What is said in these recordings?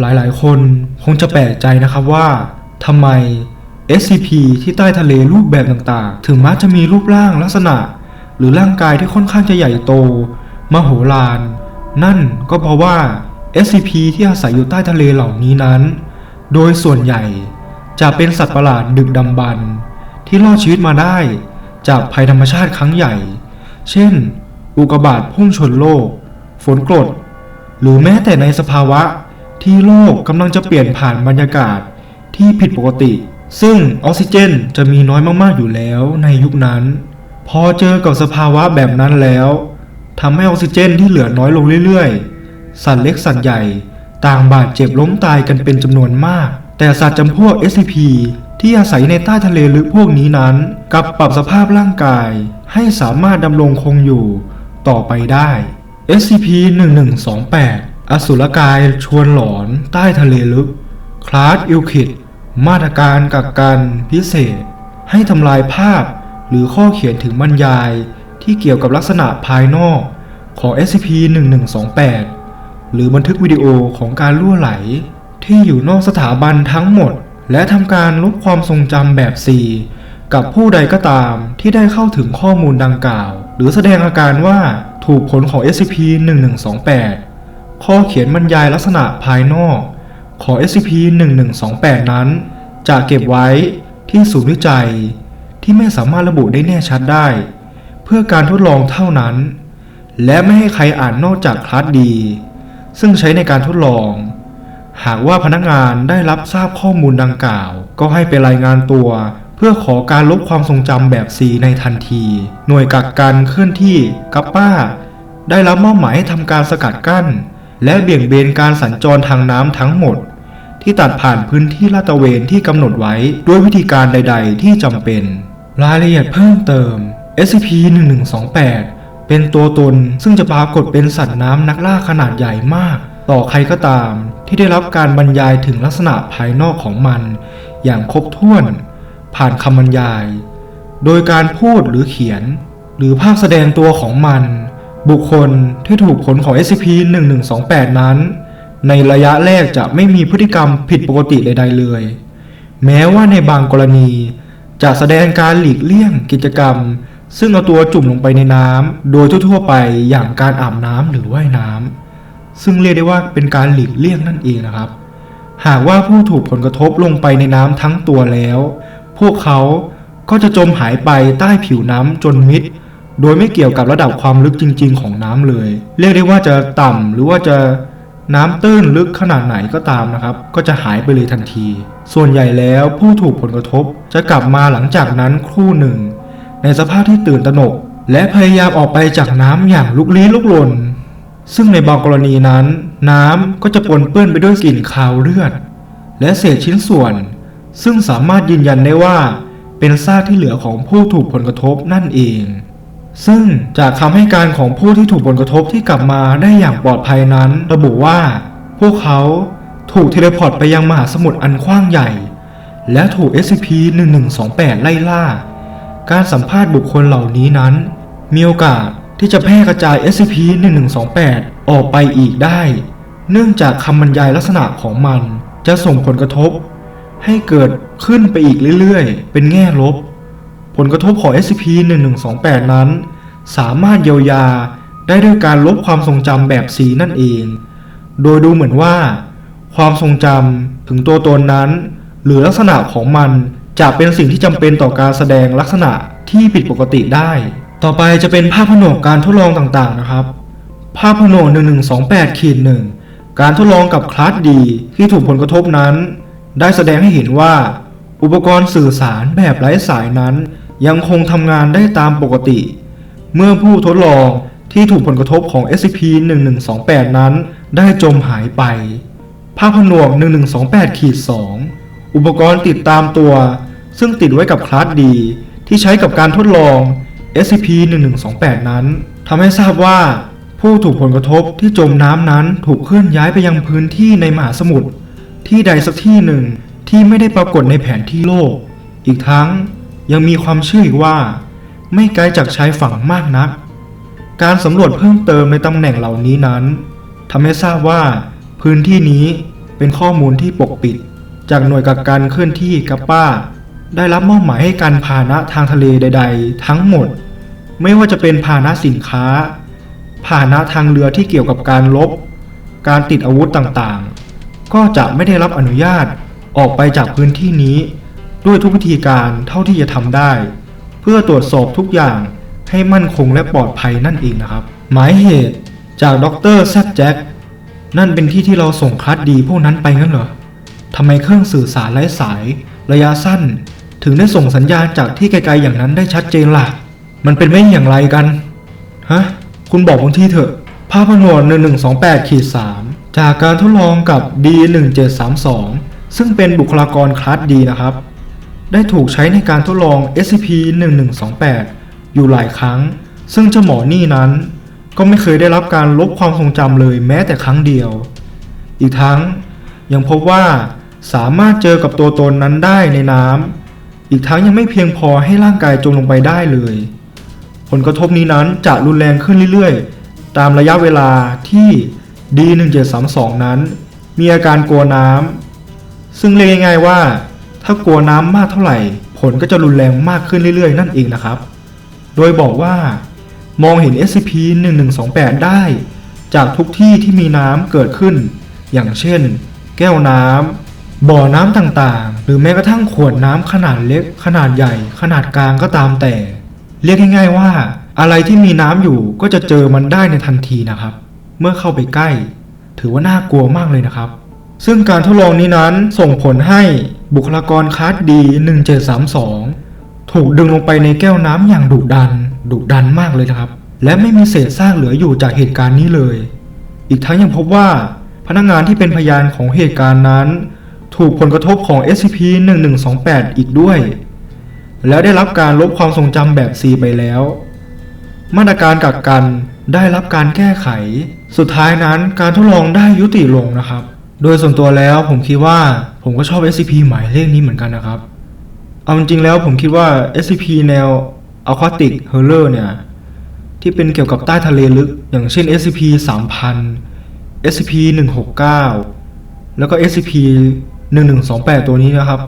หลายๆ คนคงจะแปลกใจนะครับว่าทำไม SCP ที่ใต้ทะเลรูปแบบต่างๆ ถึงมักจะมีรูปร่างลักษณะ หรือร่างกายที่ค่อนข้างจะใหญ่โต มโหฬารนั่นก็เพราะว่า SCP ที่อาศัยอยู่ใต้ทะเลเหล่านี้นั้น โดยส่วนใหญ่จะเป็นสัตว์ประหลาดดึกดำบรรพ์ที่รอดชีวิตมาได้จากภัยธรรมชาติครั้งใหญ่ เช่น อุกกาบาตพุ่งชนโลก ฝนกรด หรือแม้แต่ในสภาวะ ที่โลกกำลังจะเปลี่ยนผ่านบรรยากาศที่ผิดปกติ ซึ่งออกซิเจนจะมีน้อยมากๆอยู่แล้วในยุคนั้น พอเจอกับสภาวะแบบนั้นแล้วทำให้ออกซิเจนที่เหลือน้อยลงเรื่อยๆ สัตว์เล็กสัตว์ใหญ่ต่างบาดเจ็บล้มตายกันเป็นจำนวนมาก แต่สัตว์จำพวก SCP ที่อาศัยในใต้ทะเลลึกพวกนี้นั้นกลับปรับสภาพร่างกายให้สามารถดำรงคงอยู่ต่อไปได้ SCP-1128 อสุรกายชวนหลอนใต้ทะเลลึก คลาสอิลคิด มาตรการกักกันพิเศษ ให้ทำลายภาพหรือข้อเขียนถึงบรรยายที่เกี่ยวกับลักษณะภายนอกของ SCP-1128 หรือบันทึกวิดีโอของการล่วไหล ที่อยู่นอกสถาบันทั้งหมด และทำการลบความทรงจำแบบ C กับผู้ใดก็ตามที่ได้เข้าถึงข้อมูลดังกล่าว หรือแสดงอาการว่าถูกผลของ SCP-1128 ข้อเขียนบรรยายลักษณะภายนอกของ SCP-1128 นั้น จะเก็บไว้ที่ศูนย์วิจัยที่ไม่สามารถระบุได้แน่ชัดได้ เพื่อการทดลองเท่านั้น และไม่ให้ใครอ่านนอกจากคลาสดี ซึ่งใช้ในการทดลอง หากว่าพนักงานได้รับทราบข้อมูลดังกล่าว ก็ให้ไปรายงานตัวเพื่อขอการลบความทรงจำแบบ C ในทันที หน่วยกักกันเคลื่อนที่กัปป้า ได้รับมอบหมายให้ทำการสกัดกั้น และเบี่ยงเบนการสัญจรทางน้ำทั้งหมด ที่ตัดผ่านพื้นที่ลาดตระเวนที่กำหนดไว้ด้วยวิธีการใด ๆ ที่จำเป็น รายละเอียดเพิ่มเติม SCP-1128 เป็นตัวตนซึ่งจะปรากฏเป็นสัตว์น้ำนักล่าขนาดใหญ่มาก ต่อใครก็ตามที่ได้รับการบรรยายถึงลักษณะภายนอกของมัน อย่างครบถ้วน ผ่านคำบรรยาย โดยการพูดหรือเขียน หรือภาพแสดงตัวของมัน บุคคลที่ถูกผลของ SCP-1128 นั้น ในระยะแรกจะไม่มีพฤติกรรมผิดปกติใดๆเลย แม้ว่าในบางกรณี จะแสดงการหลีกเลี่ยงกิจกรรม ซึ่งเอาตัวจุ่มลงไปในน้ำโดยทั่วๆไปอย่างการอาบน้ำหรือว่ายน้ำซึ่งเรียกได้ว่าเป็นการหลีกเลี่ยงนั่นเองนะครับ หากว่าผู้ถูกผลกระทบลงไปในน้ำทั้งตัวแล้ว พวกเขาก็จะจมหายไปใต้ผิวน้ำจนมิด โดยไม่เกี่ยวกับระดับความลึกจริง ๆ ของน้ำเลย เรียกได้ว่าจะต่ำหรือว่าจะน้ำตื้นลึกขนาดไหนก็ตามนะครับ ก็จะหายไปเลยทันที ส่วนใหญ่แล้วผู้ถูกผลกระทบจะกลับมาหลังจากนั้นครู่หนึ่ง ในสภาพที่ตื่นตระหนก และพยายามออกไปจากน้ำอย่างลุกลี้ลุกลน ซึ่งในบางกรณีนั้น น้ำก็จะปนเปื้อนไปด้วยกลิ่นคาวเลือด และเศษชิ้นส่วน ซึ่งสามารถยืนยันได้ว่า เป็นซากที่เหลือของผู้ถูกผลกระทบนั่นเอง ซึ่งจากคำให้การของผู้ที่ถูกผลกระทบที่กลับมาได้อย่างปลอดภัยนั้น ระบุว่า พวกเขาถูกเทเลพอร์ตไปยังมหาสมุทรอันกว้างใหญ่ และถูก SCP-1128 ไล่ล่า การสัมภาษณ์บุคคลเหล่านี้นั้น มีโอกาสที่จะแพร่กระจาย SCP-1128 ออกไปอีกได้ เนื่องจากคำบรรยายลักษณะของมันจะส่งผลกระทบ ให้เกิดขึ้นไปอีกเรื่อยๆ เป็นแง่ลบ ผลกระทบของ SCP-1128 นั้น สามารถเยียวยาได้ด้วยการลบความทรงจำแบบ C นั่นเอง โดยดูเหมือนว่า ความทรงจำถึงตัวตนนั้น หรือลักษณะของมันจะเป็นสิ่งที่จำเป็นต่อการแสดงลักษณะที่ผิดปกติได้ ต่อไปจะเป็นภาพผนวกการทดลองต่างๆนะครับ ภาพผนวก1128ขีดหนึ่งการทดลองกับคลาสดีที่ถูกผลกระทบนั้น ได้แสดงให้เห็นว่า อุปกรณ์สื่อสารแบบไร้สายนั้น ยังคงทำงานได้ตามปกติ เมื่อผู้ทดลองที่ถูกผลกระทบของ SCP-1128 นั้นได้จมหายไป ภาพผนวก 1128ขีด2อุปกรณ์ติดตามตัว ซึ่งติดไว้กับคลาสดีที่ใช้กับการทดลอง SCP-1128 นั้นทำให้ทราบว่าผู้ถูกผลกระทบที่จมน้ำนั้นถูกเคลื่อนย้ายไปยังพื้นที่ในมหาสมุทรที่ใดสักที่หนึ่งที่ไม่ได้ปรากฏในแผนที่โลก อีกทั้ง ยังมีความเชื่ออีกว่า ไม่ไกลจากชายฝั่งมากนัก การสำรวจเพิ่มเติมในตำแหน่งเหล่านี้นั้นทำให้ทราบว่า พื้นที่นี้เป็นข้อมูลที่ปกปิด จากหน่วยกักกันเคลื่อนที่กัปป้า ได้รับมอบหมายให้การพาหนะทางทะเลใด ๆ ทั้งหมด ไม่ว่าจะเป็นพาหนะสินค้าพาหนะทางเรือที่เกี่ยวกับการลบ การติดอาวุธต่างๆ ก็จะไม่ได้รับอนุญาตออกไปจากพื้นที่นี้ ด้วยทุกวิธีการเท่าที่จะทำได้ เพื่อตรวจสอบทุกอย่างให้มั่นคงและปลอดภัยนั่นเองนะครับ หมายเหตุจากดรแซดแจ็คนั่นเป็นที่ที่เราส่งคลัดดีพวกนั้นไปงั้นเหรอทำไมเครื่องสื่อสารไร้สาย ระยะสั้น ถึงได้ส่งสัญญาณจากที่ไกลๆอย่างนั้นได้ชัดเจนล่ะ มันเป็นไม่อย่างไรกัน ฮะ คุณบอกผมทีเถอะ ภาพผนวด1128ขีด3จากการทดลองกับ D1732 ซึ่งเป็นบุคลากรคลาสดีนะครับ ได้ถูกใช้ในการทดลอง SCP-1128 อยู่หลายครั้ง ซึ่งเจ้าหมอนี่นั้น ก็ไม่เคยได้รับการลบความทรงจำเลยแม้แต่ครั้งเดียว อีกทั้งยังพบว่าสามารถเจอกับตัวตนนั้นได้ในน้ำ อีกทั้งยังไม่เพียงพอให้ร่างกายจมลงไปได้เลย ผลกระทบนี้นั้นจะรุนแรงขึ้นเรื่อยๆ ตามระยะเวลาที่ D1732 นั้น มีอาการกลัวน้ำ ซึ่งเรียกง่ายๆว่า ถ้ากลัวน้ำมากเท่าไหร่ ผลก็จะรุนแรงมากขึ้นเรื่อยๆ นั่นเองนะครับ โดยบอกว่ามองเห็น SCP-1128 ได้ จากทุกที่ที่มีน้ำเกิดขึ้น อย่างเช่น แก้วน้ำบ่อน้ำต่างๆ หรือแม้กระทั่งขวดน้ำขนาดเล็ก ขนาดใหญ่ ขนาดกลางก็ตามแต่ เรียกง่ายๆว่า อะไรที่มีน้ำอยู่ก็จะเจอมันได้ในทันทีนะครับ เมื่อเข้าไปใกล้ ถือว่าน่ากลัวมากเลยนะครับ ซึ่งการทดลองนี้นั้นส่งผลให้บุคลากรคลาสดี 1732 ถูกดึงลงไปในแก้วน้ำอย่างดุดัน ดุดันมากเลยนะครับ และไม่มีเศษซากเหลืออยู่จากเหตุการณ์นี้เลย อีกทั้งยังพบว่าพนักงานที่เป็นพยานของเหตุการณ์นั้น ถูกผลกระทบของ SCP-1128 อีกด้วย แล้วได้รับการลบความทรงจำแบบ C ไปแล้ว มาตรการกักกันได้รับการแก้ไข สุดท้ายนั้นการทดลองได้ยุติลงนะครับ โดยส่วนตัวแล้วผมคิดว่าผมก็ชอบ SCP หมายเลขนี้เหมือนกันนะครับ เอาจริงๆแล้วผมคิดว่า SCP แนว Aquatic Horror เนี่ยที่เป็นเกี่ยวกับใต้ทะเลลึก อย่างเช่น SCP 3000 SCP 169 แล้วก็ SCP 1128 ตัวนี้นะครับ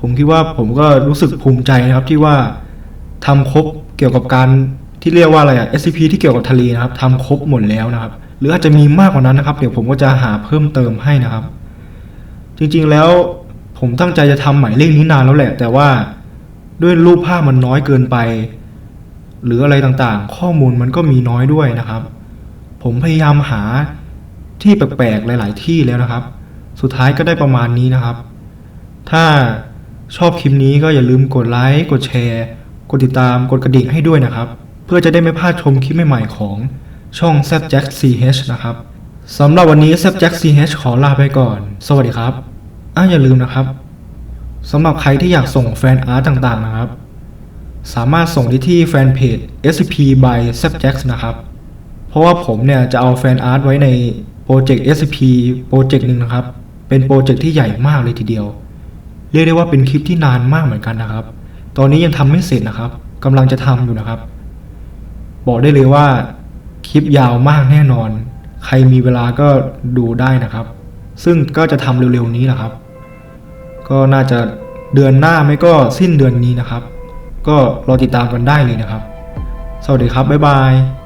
ผมคิดว่าผมก็รู้สึกภูมิใจนะครับที่ว่าทำครบเกี่ยวกับการที่เรียกว่าอะไรอะ SCP ที่เกี่ยวกับทะเลนะครับทำครบหมดแล้วนะครับ หรืออาจจะมีมากกว่านั้นนะครับ เดี๋ยวผมก็จะหาเพิ่มเติมให้นะครับ จริงๆแล้วผมตั้งใจจะทำหมายเลขนี้นานแล้วแหละ แต่ว่าด้วยรูปภาพมันน้อยเกินไป หรืออะไรต่างๆ ข้อมูลมันก็มีน้อยด้วยนะครับ ผมพยายามหาที่แปลกๆหลาย ๆ ที่แล้วนะครับ สุดท้ายก็ได้ประมาณนี้นะครับ ถ้าชอบคลิปนี้ก็อย่าลืมกดไลค์ กดแชร์ กดติดตาม กดกระดิ่งให้ด้วยนะครับ เพื่อจะได้ไม่พลาดชมคลิปใหม่ ๆ ของ ช่อง z j a c k CH นะครับสำหรับวันนี้ z j a c k CH ขอลาไปก่อน สวัสดีครับอะอย่าลืมนะครับสำหรับใครที่อยากส่งแฟนอาร์ตต่างๆนะครับ สามารถส่งได้ที่แฟนเพจ SCP by z j a c k นะครับ เพราะว่าผมเนี่ยจะเอาแฟนอาร์ตไว้ในโปรเจกต์ SCP โปรเจกต์หนึ่งนะครับ เป็นโปรเจกต์ที่ใหญ่มากเลยทีเดียว เรียกได้ว่าเป็นคลิปที่นานมากเหมือนกันนะครับ ตอนนี้ยังทำไม่เสร็จนะครับกำลังจะทำอยู่นะครับ บอกได้เลยว่า คลิปยาวมากแน่นอน ใครมีเวลาก็ดูได้นะครับ ซึ่งก็จะทำเร็วๆนี้แหละครับ ก็น่าจะเดือนหน้าไม่ก็สิ้นเดือนนี้นะครับ ก็รอติดตามกันได้เลยนะครับ สวัสดีครับ บ๊ายบาย